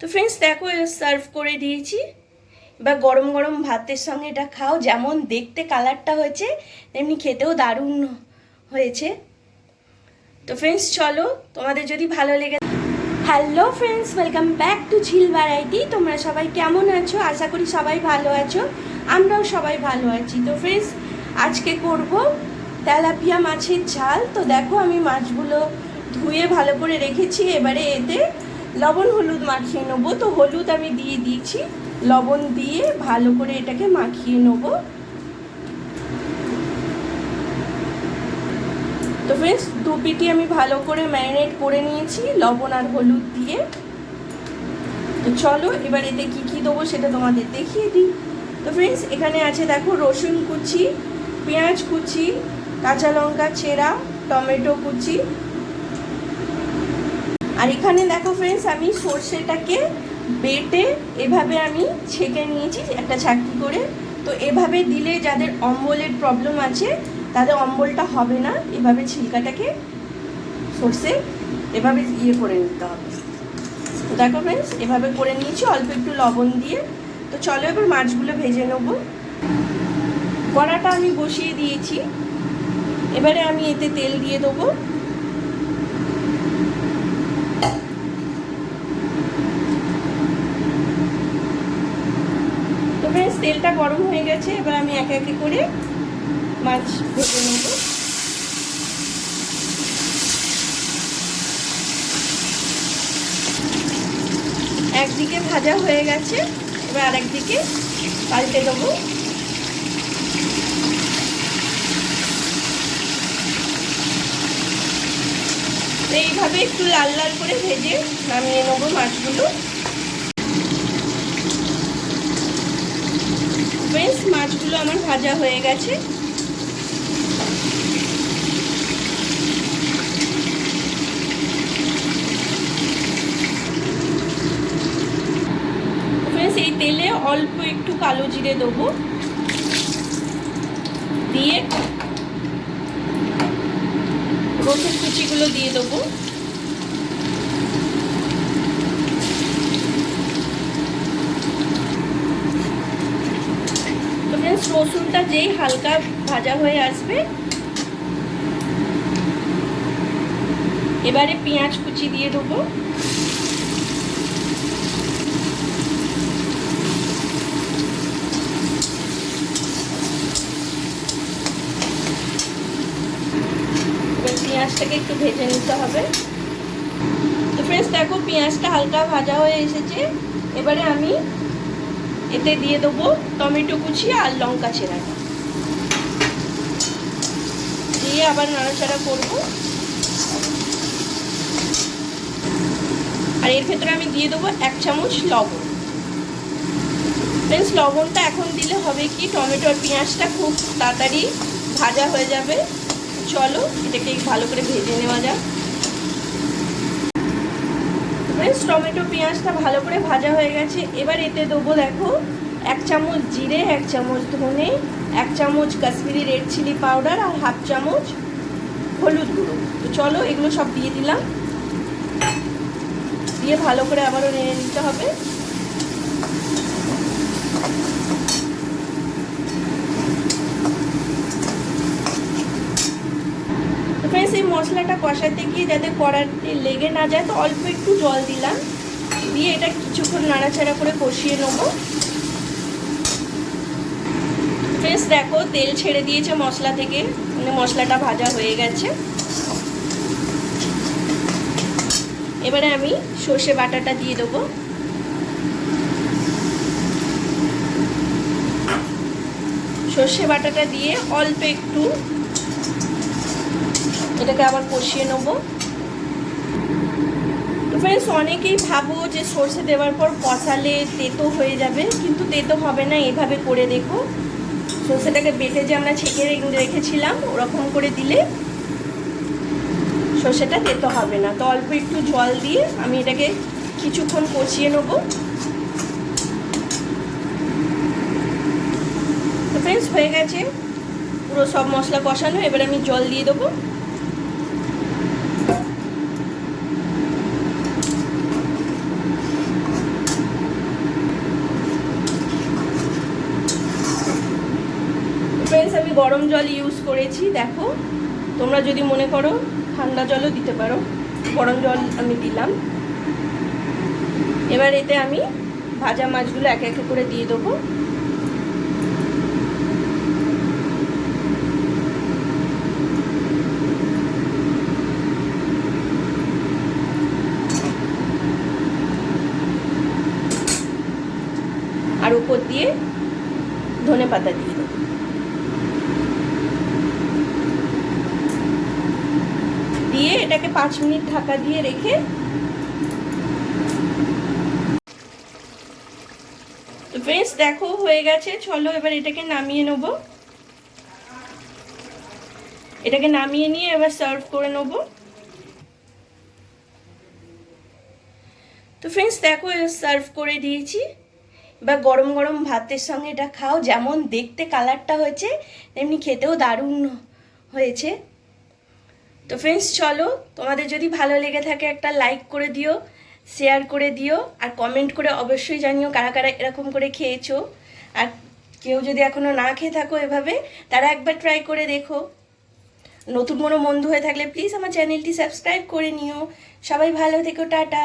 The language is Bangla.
তো ফ্রেন্ডস দেখো সার্ভ করে দিয়েছি। এবার গরম গরম ভাতের সঙ্গে এটা খাও, যেমন দেখতে কালারটা হয়েছে, তেমনি খেতেও দারুণ হয়েছে। তো ফ্রেন্ডস চলো, তোমাদের যদি ভালো লেগে hello friends welcome back to Jhil variety তোমরা সবাই কেমন আছো? আশা করি সবাই ভালো আছো। আমরাও সবাই ভালো আছি। তো ফ্রেন্ডস আজকে করব তেলাপিয়া মাছের ঝাল। তো দেখো, আমি মাছগুলো ধুয়ে ভালো করে রেখেছি। এবারে এতে লবণ, হলুদ মাখিয়ে নেব। তো হলুদ আমি দিয়ে দিয়েছি। লবণ দিয়ে ভালো করে এটাকে মাখিয়ে নেব। তো ফ্রেন্ডস দু পিটি আমি ভালো করে ম্যারিনেট করে নিয়েছি, লবণ আর হলুদ দিয়ে। তো চলো, এবার এতে কী কী দেবো সেটা তোমাদের দেখিয়ে দিই। তো ফ্রেন্ডস এখানে আছে দেখো রসুন কুচি, পেঁয়াজ কুচি, কাঁচা লঙ্কা, চেরা, টমেটো কুচি আর এখানে দেখো ফ্রেন্ডস আমি সর্ষেটাকে বেটে এভাবে আমি ছেঁকে নিয়েছি একটা ছাঁকি করে। তো এভাবে দিলে যাদের অম্বলের প্রবলেম আছে, তাদের অম্বলটা হবে না। এভাবে ছিলকাটাকে সর্ষে এভাবে ইয়ে করে নিতে হবে। তো দেখো ফ্রেন্ডস এভাবে করে নিয়েছি, অল্প একটু লবণ দিয়ে। তো চলো এবার মাছগুলো ভেজে নেব। কড়াটা আমি বসিয়ে দিয়েছি। এবারে আমি এতে তেল দিয়ে দেবো তো ফ্রেন্ডস তেলটা গরম হয়ে গেছে, এবার আমি একে একে করে মাছ ভেজে নেব। একদিকে ভাজা হয়ে গেছে, এবার আরেকদিকে পাল্টে দেবো। এইভাবে একটু লাল লাল করে ভেজে নামিয়ে নেব মাছগুলো। বেশ মাছগুলো আমার ভাজা হয়ে গেছে। এই তেলে অল্প একটু কালো জিরে দেবো। দিয়ে রসুন কুচিগুলো দিয়ে দেবো তো ফ্রেন্ডস রসুনটা যেই হালকা ভাজা হয়ে আসবে, এবারে পেঁয়াজ কুচি দিয়ে দেবো। পেঁয়াজটাকে একটু ভেজে নিতে হবে। তো ফ্রেন্ডস দেখো পেঁয়াজটা হালকা ভাজা হয়ে এসেছে। এবারে আমি এতে দিয়ে দেবো টমেটো কুচি আর লঙ্কা চেরাটা দিয়ে আবার নাড়াচাড়া করব। আর এর ভেতরে আমি দিয়ে দেবো এক চামচ লবণ। ফ্রেন্ডস লবণটা এখন দিলে হবে কি, টমেটো আর পেঁয়াজটা খুব তাড়াতাড়ি ভাজা হয়ে যাবে। চলো, এটাকে ভালো করে ভেজে নেওয়া যাক ফ্রেন্ডস টমেটো পেঁয়াজটা ভালো করে ভাজা হয়ে গেছে। এবার এতে দেবো দেখো এক চামচ জিরে, এক চামচ ধনে, এক চামচ কাশ্মীরি রেড চিলি পাউডার আর হাফ চামচ হলুদ গুঁড়ো। তো চলো এগুলো সব দিয়ে দিলাম। দিয়ে ভালো করে আবারও নেড়ে নিতে হবে তো ফ্রেন্ডস এই মশলাটা কষাতে গিয়ে যাতে কড়াতে লেগে না যায়, তো অল্প একটু জল দিলাম। দিয়ে এটা কিছুক্ষণ নাড়াচাড়া করে কষিয়ে নেব। ফ্রেন্ডস দেখো, তেল ছেড়ে দিয়েছে মশলা থেকে। মানে মশলাটা ভাজা হয়ে গেছে। এবারে আমি সর্ষে বাটাটা দিয়ে দেবো। সর্ষে বাটাটা দিয়ে অল্প একটু এটাকে আবার কষিয়ে নেব। তো ফ্রেন্ডস অনেকেই ভাবো যে সর্ষে দেওয়ার পর কষালে তেতো হয়ে যাবে, কিন্তু তেতো হবে না, এভাবে করে দেখো। সর্ষেটাকে বেটে যে আমরা ছেঁকে রেখেছিলাম, ওরকম করে দিলে সর্ষেটা তেতো হবে না। তো অল্প একটু জল দিয়ে আমি এটাকে কিছুক্ষণ কষিয়ে নেব। তো ফ্রেন্ডস হয়ে গেছে। পুরো সব মশলা কষানো, এবার আমি জল দিয়ে দেবো। গরম জল ইউজ করেছি, দেখো। তোমরা যদি মনে করো ঠান্ডা জলও দিতে পারো, গরম জল আমি দিলাম। এবার এতে আমি ভাজা মাছগুলো এক একে করে দিয়ে দেবো। আর উপর দিয়ে ধনে পাতা দিয়ে দেবো। দিয়ে এটাকে পাঁচ মিনিট ঢাকা দিয়ে রেখে তো ফ্রেন্ডস দেখো, হয়ে গেছে। চলো, এবার এটাকে নামিয়ে নেব। এটাকে নামিয়ে নিয়ে এবার সার্ভ করে নেব। তো ফ্রেন্ডস দেখো সার্ভ করে দিয়েছি। এবার গরম গরম ভাতের সঙ্গে এটা খাও। যেমন দেখতে কালারটা হয়েছে, তেমনি খেতেও দারুণ হয়েছে। তো ফ্রেন্ডস চলো, তোমাদের যদি ভালো লেগে থাকে একটা লাইক করে দিও শেয়ার করে দিও, আর কমেন্ট করে অবশ্যই জানিও কারা কারা এরকম করে খেয়েছো। আর কেউ যদি এখনও না খেয়ে থাকো এভাবে, তারা একবার ট্রাই করে দেখো। নতুন কোনো বন্ধু হয়ে থাকলে প্লিজ আমার চ্যানেলটি সাবস্ক্রাইব করে নিও। সবাই ভালো থেকো, টাটা।